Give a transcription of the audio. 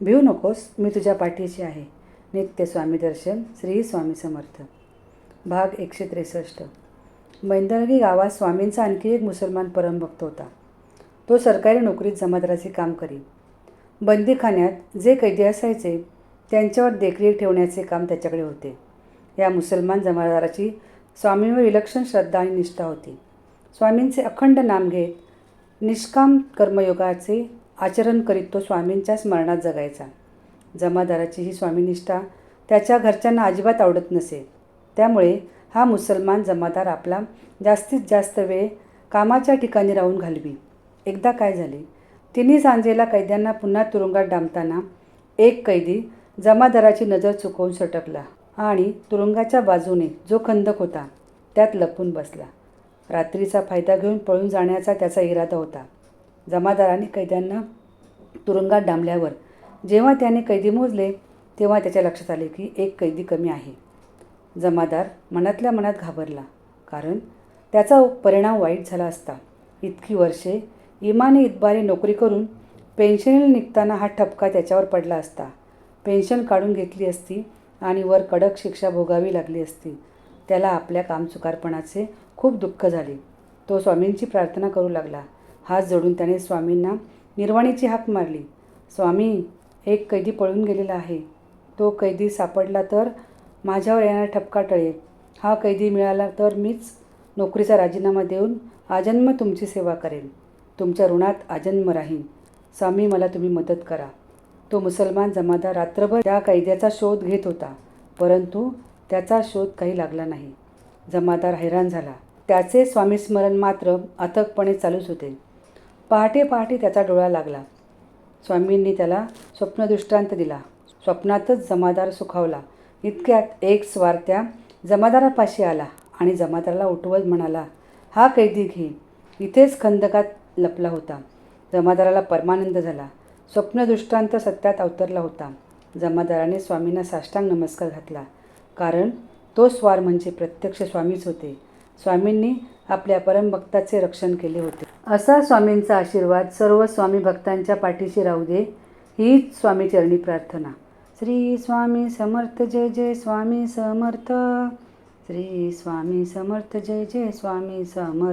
भिऊ नकोस मी तुझ्या पाठीशी आहे. नित्य स्वामी दर्शन श्री स्वामी समर्थ. भाग एकशे त्रेसष्ट. मैंदळगी गावात स्वामींचा आणखी एक मुसलमान परमभक्त होता. तो सरकारी नोकरीत जमादाराचे काम करी बंदीखान्यात जे कैदी असायचे त्यांच्यावर देखरेख ठेवण्याचे काम त्याच्याकडे होते. या मुसलमान जमादाराची स्वामींवर विलक्षण श्रद्धा आणि निष्ठा होती. स्वामींचे अखंड नाम घेत निष्काम कर्मयोगाचे आचरण करीत तो स्वामींच्या स्मरणात जगायचा. जमादाराची ही स्वामीनिष्ठा त्याच्या घरच्यांना अजिबात आवडत नसे. त्यामुळे हा मुसलमान जमादार आपला जास्तीत जास्त वेळ कामाच्या ठिकाणी राहून घालवी. एकदा काय झाले? तिन्ही सांजेला कैद्यांना पुन्हा तुरुंगात डांबताना एक कैदी जमादाराची नजर चुकवून सटकला आणि तुरुंगाच्या बाजूने जो खंदक होता त्यात लपून बसला. रात्रीचा फायदा घेऊन पळून जाण्याचा त्याचा इरादा होता. जमादाराने कैद्यांना तुरुंगात डांबल्यावर जेव्हा त्याने कैदी मोजले तेव्हा त्याच्या लक्षात आले की एक कैदी कमी आहे. जमादार मनातल्या मनात घाबरला कारण त्याचा परिणाम वाईट झाला असता. इतकी वर्षे इमानी इतबारी नोकरी करून पेन्शनला निघताना हा ठपका त्याच्यावर पडला असता. पेन्शन काढून घेतली असती आणि वर कडक शिक्षा भोगावी लागली असती. त्याला आपल्या कामचुकारपणाचे खूप दुःख झाले. तो स्वामींची प्रार्थना करू लागला. हात जोडून त्याने स्वामींना निर्वाणीची हाक मारली. स्वामी एक कैदी पळून गेलेला आहे. तो कैदी सापडला तर माझ्यावर येणारा ठपका टळेल. हा कैदी मिळाला तर मीच नोकरीचा राजीनामा देऊन आजन्म तुमची सेवा करेन. तुमच्या ऋणात आजन्म राहीन. स्वामी मला तुम्ही मदत करा. तो मुसलमान जमादार रात्रभर त्या कैद्याचा शोध घेत होता. परंतु त्याचा शोध काही लागला नाही. जमादार हैराण झाला. त्याचे स्वामीस्मरण मात्र अथकपणे चालूच होते. पहाटे पहाटे त्याचा डोळा लागला. स्वामींनी त्याला स्वप्नदृष्टांत दिला. स्वप्नातच जमादार सुखावला. इतक्यात एक स्वार्थ्या जमादारापाशी आला आणि जमादाराला उठवत म्हणाला हा कैदी घे. इथेच खंदकात लपला होता. जमादाराला परमानंद झाला. स्वप्नदृष्टांत सत्यात अवतरला होता. जमादाराने स्वामींना साष्टांग नमस्कार घातला. कारण तो स्वार म्हणजे प्रत्यक्ष स्वामीच होते. स्वामींनी आपल्या परमभक्ताचे रक्षण केले होते. असा स्वामींचा आशीर्वाद सर्व स्वामी भक्तांच्या पाठीशी राहू दे हीच स्वामीचरणी प्रार्थना. श्री स्वामी समर्थ जय जय स्वामी समर्थ. श्री स्वामी समर्थ जय जय स्वामी समर्थ.